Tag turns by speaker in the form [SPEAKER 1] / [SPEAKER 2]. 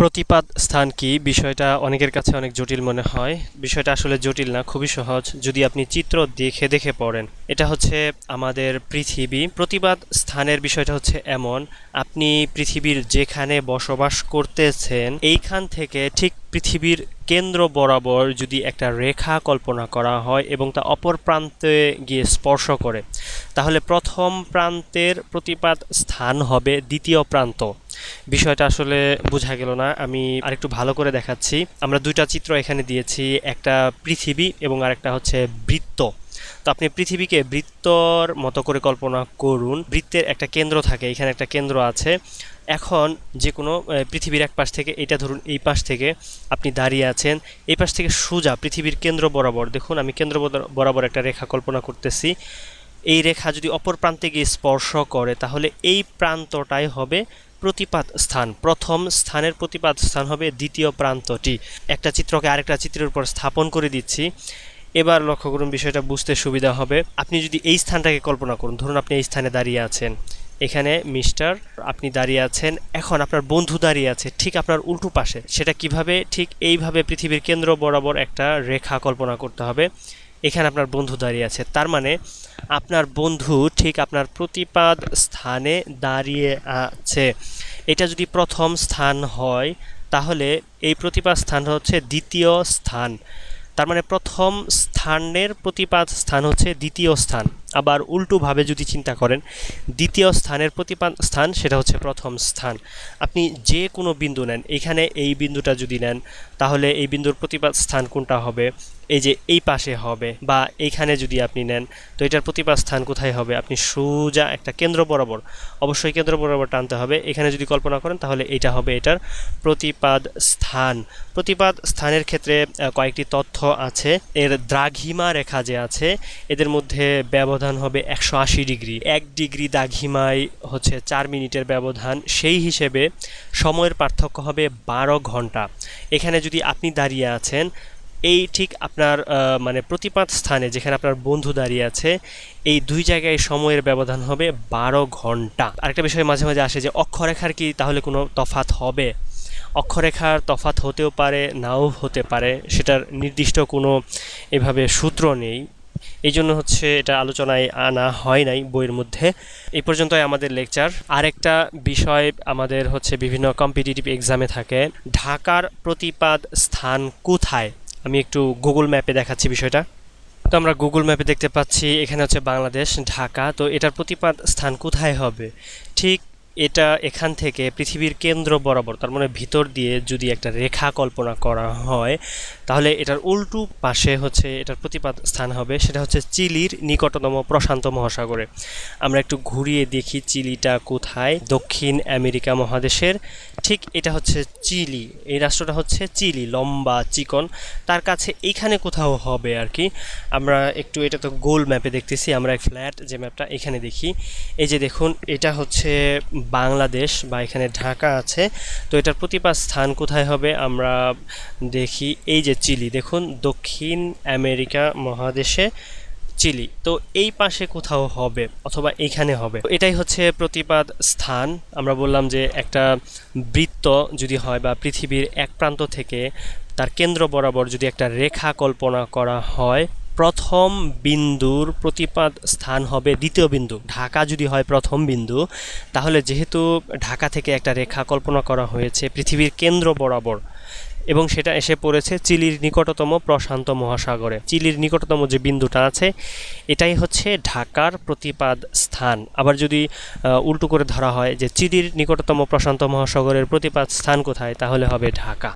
[SPEAKER 1] প্রতিপাদ স্থান কি? বিষয়টা অনেকের কাছে অনেক জটিল মনে হয়। বিষয়টা আসলে জটিল না, খুবই সহজ। যদি আপনি চিত্র দেখে দেখে পড়েন, এটা হচ্ছে আমাদের পৃথিবী। প্রতিবাদ স্থানের বিষয়টা হচ্ছে এমন, আপনি পৃথিবীর যেখানে বসবাস করতেছেন, এইখান থেকে ঠিক পৃথিবীর কেন্দ্র বরাবর যদি একটা রেখা কল্পনা করা হয় এবং তা অপর প্রান্তে গিয়ে স্পর্শ করে, তাহলে প্রথম প্রান্তের প্রতিপাদ স্থান হবে দ্বিতীয় প্রান্ত। বিষয়টা আসলে বোঝা গেল না। আমি আরেকটু ভালো করে দেখাচ্ছি। আমরা দুইটা চিত্র এখানে দিয়েছি, একটা পৃথিবী এবং আরেকটা হচ্ছে বৃত্ত। তো আপনি পৃথিবীকে বৃত্তর মতো করে কল্পনা করুন। বৃত্তের একটা কেন্দ্র থাকে, এখানে একটা কেন্দ্র আছে। এখন যে কোনো পৃথিবীর এক পাশ থেকে এটা ধরুন এই পাশ থেকে আপনি দাঁড়িয়ে আছেন। এই পাশ থেকে সোজা পৃথিবীর কেন্দ্র বরাবর, দেখুন আমি কেন্দ্র বরাবর- একটা রেখা কল্পনা করতেছি। এই রেখা যদি অপর প্রান্তে গিয়ে স্পর্শ করে, তাহলে এই প্রান্তটাই হবে প্রতিপাত স্থান। প্রথম স্থানের প্রতিপাত স্থান হবে দ্বিতীয় প্রান্তটি। একটা চিত্রকে আরেকটা চিত্রের উপর স্থাপন করে দিচ্ছি। এবার লক্ষ্য করুন, বিষয়টা বুঝতে সুবিধা হবে। আপনি যদি এই স্থানটাকে কল্পনা করুন, ধরুন আপনি এই স্থানে দাঁড়িয়ে আছেন। এখানে মিস্টার, আপনি দাঁড়িয়ে আছেন। এখন আপনার বন্ধু দাঁড়িয়ে আছে, ঠিক আপনার উল্টো পাশে। সেটা কীভাবে? ঠিক এইভাবে পৃথিবীর কেন্দ্র বরাবর একটা রেখা কল্পনা করতে হবে। এখানে আপনার বন্ধু দাঁড়িয়ে আছে। তার মানে আপনার বন্ধু ঠিক আপনার প্রতিপাদ স্থানে দাঁড়িয়ে আছে। এটা যদি প্রথম স্থান হয়, তাহলে এই প্রতিপাদ স্থান হচ্ছে দ্বিতীয় স্থান। তার মানে প্রথম স্থানের প্রতিপাদ স্থান হচ্ছে দ্বিতীয় স্থান। আবার উল্টোভাবে যদি চিন্তা করেন, দ্বিতীয় স্থানের প্রতিপাদ স্থান সেটা হচ্ছে প্রথম স্থান। আপনি যে কোনো বিন্দু নেন, এখানে এই বিন্দুটা যদি নেন, তাহলে এই বিন্দুর প্রতিপাদ স্থান কোনটা হবে? এই যে এই পাশে হবে বা এইখানে যদি আপনি নেন, তো এটার প্রতিপাদ স্থান কোথায় হবে? আপনি সোজা একটা কেন্দ্র বরাবর, অবশ্যই কেন্দ্র বরাবর টানতে হবে। এখানে যদি কল্পনা করেন, তাহলে এটা হবে এটার প্রতিপাদ স্থান। প্রতিপাদ স্থানের ক্ষেত্রে কয়েকটি তথ্য আছে। এর দ্রাঘিমা রেখা যে আছে, এদের মধ্যে ব্যবধান হবে একশো আশি ডিগ্রি। এক ডিগ্রি দাঘিমায় হচ্ছে চার মিনিটের ব্যবধান। সেই হিসেবে সময়ের পার্থক্য হবে বারো ঘণ্টা। এখানে যদি আপনি দাঁড়িয়ে আছেন, এই ঠিক আপনার মানে প্রতিপাদ স্থানে যেখানে আপনার বন্ধু দাঁড়িয়ে আছে, এই দুই জায়গায় সময়ের ব্যবধান হবে বারো ঘণ্টা। আরেকটা বিষয় মাঝে মাঝে আসে যে অক্ষরেখার কি তাহলে কোনো তফাত হবে? অক্ষরেখার তফাত হতেও পারে, নাও হতে পারে, সেটার নির্দিষ্ট কোনো এভাবে সূত্র নেই। এই জন্য হচ্ছে এটা আলোচনায় আনা হয় নাই বইয়ের মধ্যে। এই পর্যন্তই আমাদের লেকচার। আরেকটা বিষয় আমাদের হচ্ছে বিভিন্ন কম্পিটিটিভ এক্সামে থাকে। ঢাকার প্রতিপাদ স্থান কোথায়? আমি একটু গুগল ম্যাপে দেখাচ্ছি বিষয়টা। তো আমরা গুগল ম্যাপে দেখতে পাচ্ছি এখানে হচ্ছে বাংলাদেশ, ঢাকা। তো এটার প্রতিপাদ স্থান কোথায় হবে? ঠিক এটা এখান থেকে পৃথিবীর কেন্দ্র বরাবর, তার মানে ভিতর দিয়ে যদি একটা রেখা কল্পনা করা হয়, তাহলে এটার উল্টু পাশে হচ্ছে, এটার প্রতিপাদ স্থান হবে, সেটা হচ্ছে চিলির নিকটতম প্রশান্ত মহাসাগরে। আমরা একটু ঘুরিয়ে দেখি চিলিটা কোথায়? দক্ষিণ আমেরিকা মহাদেশের ঠিক এটা হচ্ছে চিলি। এই রাষ্ট্রটা হচ্ছে চিলি, লম্বা, চিকন। তার কাছে এইখানে কোথাও হবে আর কি। আমরা একটু এটা তো গোল ম্যাপে দেখতেছি, আমরা ফ্ল্যাট যে ম্যাপটা এখানে দেখি। এই যে দেখুন, এটা হচ্ছে বাংলাদেশ বা এখানে ঢাকা আছে। তো এটার প্রতিপাদ স্থান কোথায় হবে আমরা দেখি। এই যে চিলি, দেখুন, দক্ষিণ আমেরিকা মহাদেশে চিলি। তো এই পাশে কোথাও হবে অথবা এইখানে হবে। এটাই হচ্ছে প্রতিপাদ স্থান। আমরা বললাম যে একটা বৃত্ত যদি হয় বা পৃথিবীর এক প্রান্ত থেকে তার কেন্দ্র বরাবর যদি একটা রেখা কল্পনা করা হয়, প্রথম বিন্দুর প্রতিপাদ স্থান হবে দ্বিতীয় বিন্দু। ঢাকা যদি হয় প্রথম বিন্দু, তাহলে যেহেতু ঢাকা থেকে একটা রেখা কল্পনা করা হয়েছে পৃথিবীর কেন্দ্র বরাবর এবং সেটা এসে পড়েছে চিলির নিকটতম প্রশান্ত মহাসাগরে। চিলির নিকটতম যে বিন্দুটা আছে, এটাই হচ্ছে ঢাকার প্রতিপাদ স্থান। আবার যদি উল্টো করে ধরা হয় যে চিলির নিকটতম প্রশান্ত মহাসাগরের প্রতিপাদ স্থান কোথায়, তাহলে হবে ঢাকা।